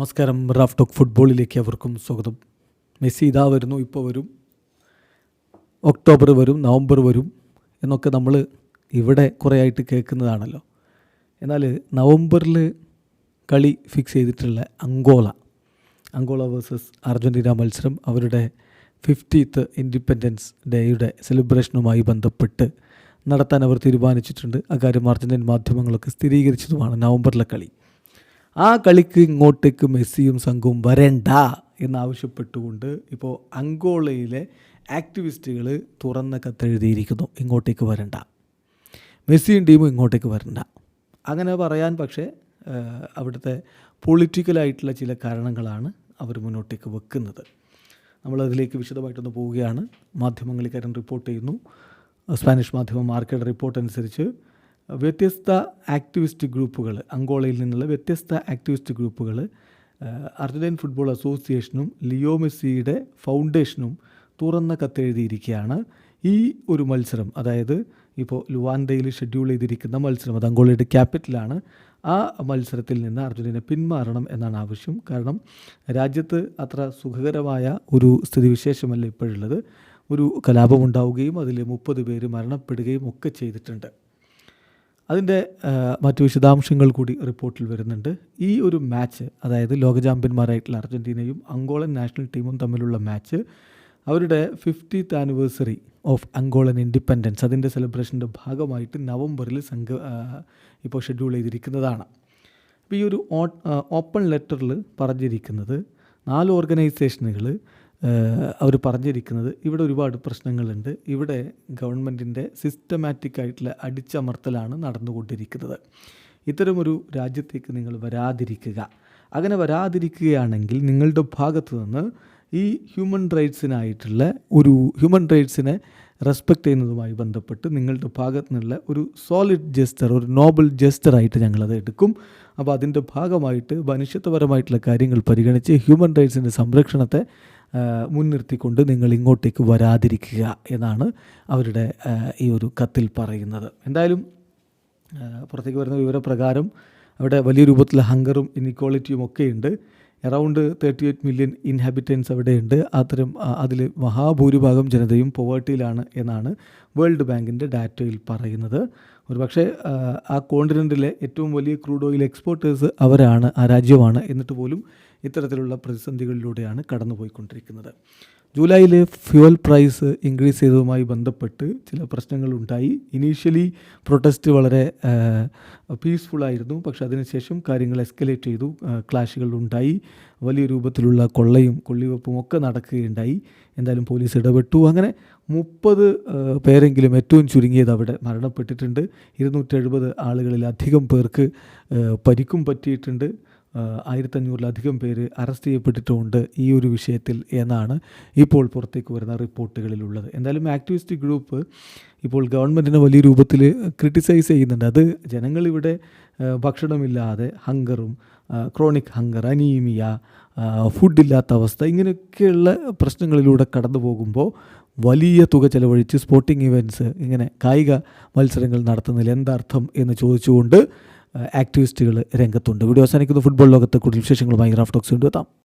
നമസ്കാരം. Raf talk ഫുട്ബോളിലേക്ക് അവർക്കും സ്വാഗതം. മെസ്സി ഇതാ വരുന്നു ഇപ്പോൾ വരും. ഒക്ടോബർ വരും നവംബർ വരും എന്നൊക്കെ നമ്മൾ ഇവിടെ കുറേ ആയിട്ട് കേൾക്കുന്നതാണല്ലോ. എന്നാൽ നവംബറിൽ കളി ഫിക്സ് ചെയ്തിട്ടുള്ള അങ്കോള അങ്കോള വേഴ്സസ് അർജന്റീന മത്സരം അവരുടെ ഫിഫ്റ്റീത്ത് ഇൻഡിപെൻഡൻസ് ഡേയുടെ സെലിബ്രേഷനുമായി ബന്ധപ്പെട്ട് നടത്താൻ അവർ തീരുമാനിച്ചിട്ടുണ്ട്. അക്കാര്യം അർജന്റീൻ മാധ്യമങ്ങളൊക്കെ സ്ഥിരീകരിച്ചതുമാണ് നവംബറിലെ കളി. ആ കളിക്ക് ഇങ്ങോട്ടേക്ക് മെസ്സിയും സംഘവും വരണ്ട എന്നാവശ്യപ്പെട്ടുകൊണ്ട് ഇപ്പോൾ അങ്കോളയിലെ ആക്ടിവിസ്റ്റുകൾ തുറന്ന കത്തെഴുതിയിരിക്കുന്നു ഇങ്ങോട്ടേക്ക് വരണ്ട. മെസ്സിയും ടീമും ഇങ്ങോട്ടേക്ക് വരണ്ട. അങ്ങനെ പറയാൻ പക്ഷേ അവിടുത്തെ പൊളിറ്റിക്കലായിട്ടുള്ള ചില കാരണങ്ങളാണ് അവർ മുന്നോട്ടേക്ക് വെക്കുന്നത്. നമ്മളതിലേക്ക് വിശദമായിട്ടൊന്ന് പോവുകയാണ്. മാധ്യമങ്ങൾ ഇക്കാര്യം റിപ്പോർട്ട് ചെയ്യുന്നു. സ്പാനിഷ് മാധ്യമം മാർക്കറ്റ് റിപ്പോർട്ട് അനുസരിച്ച് വ്യത്യസ്ത ആക്ടിവിസ്റ്റ് ഗ്രൂപ്പുകൾ അങ്കോളയിൽ നിന്നുള്ള വ്യത്യസ്ത ആക്ടിവിസ്റ്റ് ഗ്രൂപ്പുകൾ അർജന്റീൻ ഫുട്ബോൾ അസോസിയേഷനും ലിയോ മെസ്സിയുടെ ഫൗണ്ടേഷനും തുറന്ന കത്തെഴുതിയിരിക്കുകയാണ് ഈ ഒരു മത്സരം. അതായത് ഇപ്പോൾ ലുവാൻഡയിൽ ഷെഡ്യൂൾ ചെയ്തിരിക്കുന്ന മത്സരം അത് അങ്കോളയുടെ ക്യാപിറ്റലാണ്. ആ മത്സരത്തിൽ നിന്ന് അർജന്റീന പിന്മാറണം എന്നാണ് ആവശ്യം. കാരണം രാജ്യത്ത് അത്ര സുഖകരമായ ഒരു സ്ഥിതിവിശേഷമല്ല ഇപ്പോഴുള്ളത്. ഒരു കലാപമുണ്ടാവുകയും അതിൽ മുപ്പത് പേര് മരണപ്പെടുകയും ഒക്കെ ചെയ്തിട്ടുണ്ട്. അതിന്റെ മറ്റു വിശദാംശങ്ങൾ കൂടി റിപ്പോർട്ടിൽ വരുന്നുണ്ട്. ഈ ഒരു മാച്ച് അതായത് ലോക ചാമ്പ്യന്മാരായിട്ടുള്ള അർജന്റീനയും അങ്കോളൻ നാഷണൽ ടീമും തമ്മിലുള്ള മാച്ച് അവരുടെ fiftieth anniversary of Angolan independence അതിന്റെ സെലിബ്രേഷന്റെ ഭാഗമായിട്ട് നവംബറിൽ സംഘ ഇപ്പോൾ ഷെഡ്യൂൾ ചെയ്തിരിക്കുന്നതാണ്. അപ്പോൾ ഈ ഒരു ഓപ്പൺ ലെറ്ററിൽ പറഞ്ഞിരിക്കുന്നത് നാല് ഓർഗനൈസേഷനുകൾ അവർ പറഞ്ഞിരിക്കുന്നത് ഇവിടെ ഒരുപാട് പ്രശ്നങ്ങളുണ്ട്. ഇവിടെ ഗവൺമെന്റിന്റെ സിസ്റ്റമാറ്റിക് ആയിട്ടുള്ള അടിച്ചമർത്തലാണ് നടന്നുകൊണ്ടിരിക്കുന്നത്. ഇത്തരമൊരു രാജ്യത്തേക്ക് നിങ്ങൾ വരാതിരിക്കുക. അങ്ങനെ വരാതിരിക്കുകയാണെങ്കിൽ നിങ്ങളുടെ ഭാഗത്തു നിന്ന് ഈ ഹ്യൂമൻ റൈറ്റ്സിനായിട്ടുള്ള ഒരു ഹ്യൂമൻ റൈറ്റ്സിനെ റെസ്പെക്റ്റ് ചെയ്യുന്നതുമായി ബന്ധപ്പെട്ട് നിങ്ങളുടെ ഭാഗത്തു നിന്നുള്ള ഒരു സോളിഡ് ജസ്റ്റർ ഒരു നോബൽ ജസ്റ്ററായിട്ട് ഞങ്ങളത് എടുക്കും. അപ്പോൾ അതിന്റെ ഭാഗമായിട്ട് മനുഷ്യത്വപരമായിട്ടുള്ള കാര്യങ്ങൾ പരിഗണിച്ച് ഹ്യൂമൻ റൈറ്റ്സിന്റെ സംരക്ഷണത്തെ മുൻനിർത്തിക്കൊണ്ട് നിങ്ങൾ ഇങ്ങോട്ടേക്ക് വരാതിരിക്കുക എന്നാണ് അവരുടെ ഈ ഒരു കത്തിൽ പറയുന്നത്. എന്തായാലും പുറത്തേക്ക് വരുന്ന വിവരപ്രകാരം അവിടെ വലിയ രൂപത്തിൽ ഹങ്കറും ഇനിക്വാളിറ്റിയും ഒക്കെ ഉണ്ട് around thirty eight million inhabitants അവിടെയുണ്ട്. അത്തരം അതിൽ മഹാഭൂരിഭാഗം ജനതയും പോവേർട്ടിയിലാണ് എന്നാണ് വേൾഡ് ബാങ്കിന്റെ ഡാറ്റയിൽ പറയുന്നത്. ഒരുപക്ഷെ ആ, കോണ്ടിനെന്റിലെ ഏറ്റവും വലിയ ക്രൂഡ് ഓയിൽ എക്സ്പോർട്ടേഴ്സ് അവരാണ് ആ രാജ്യമാണ് എന്നിട്ട് പോലും ഇത്തരത്തിലുള്ള പ്രതിസന്ധികളിലൂടെയാണ് കടന്നുപോയിക്കൊണ്ടിരിക്കുന്നത്. ജൂലൈയിൽ ഫ്യൂവൽ പ്രൈസ് ഇൻക്രീസ് ചെയ്തതുമായി ബന്ധപ്പെട്ട് ചില പ്രശ്നങ്ങളുണ്ടായി. ഇനീഷ്യലി പ്രൊട്ടസ്റ്റ് വളരെ പീസ്ഫുള്ളായിരുന്നു. പക്ഷേ അതിനുശേഷം കാര്യങ്ങൾ എസ്കലേറ്റ് ചെയ്തു ക്ലാഷുകൾ ഉണ്ടായി വലിയ രൂപത്തിലുള്ള കൊള്ളയും കൊള്ളിവെപ്പും ഒക്കെ നടക്കുകയുണ്ടായി. എന്തായാലും പോലീസ് ഇടപെട്ടു. അങ്ങനെ മുപ്പത് പേരെങ്കിലും ഏറ്റവും ചുരുങ്ങിയത് അവിടെ മരണപ്പെട്ടിട്ടുണ്ട്. ഇരുന്നൂറ്റെഴുപത് ആളുകളിലധികം പേർക്ക് പരിക്കും പറ്റിയിട്ടുണ്ട്. ആയിരത്തഞ്ഞൂറിലധികം പേര് അറസ്റ്റ് ചെയ്യപ്പെട്ടിട്ടുമുണ്ട് ഈ ഒരു വിഷയത്തിൽ എന്നാണ് ഇപ്പോൾ പുറത്തേക്ക് വരുന്ന റിപ്പോർട്ടുകളിലുള്ളത്. എന്തായാലും ആക്ടിവിസ്റ്റ് ഗ്രൂപ്പ് ഇപ്പോൾ ഗവൺമെന്റിനെ വലിയ രൂപത്തിൽ ക്രിട്ടിസൈസ് ചെയ്യുന്നുണ്ട്. അത് ജനങ്ങളിവിടെ ഭക്ഷണമില്ലാതെ ഹങ്കറും ക്രോണിക് ഹങ്കർ അനീമിയ ഫുഡില്ലാത്ത അവസ്ഥ ഇങ്ങനെയൊക്കെയുള്ള പ്രശ്നങ്ങളിലൂടെ കടന്നു പോകുമ്പോൾ വലിയ തുക ചെലവഴിച്ച് സ്പോർട്ടിംഗ് ഇവന്റ്സ് ഇങ്ങനെ കായിക മത്സരങ്ങൾ നടത്തുന്നതിൽ എന്താർത്ഥം എന്ന് ചോദിച്ചുകൊണ്ട് ആക്ടിവിസ്റ്റുകൾ രംഗത്തുണ്ട്. വീഡിയോ അവസാനിക്കുന്ന. ഫുട്ബോൾ ലോകത്ത് കൂടുതൽ വിശേഷങ്ങളുമായി ടോക്സ് കൊണ്ടുവെത്താം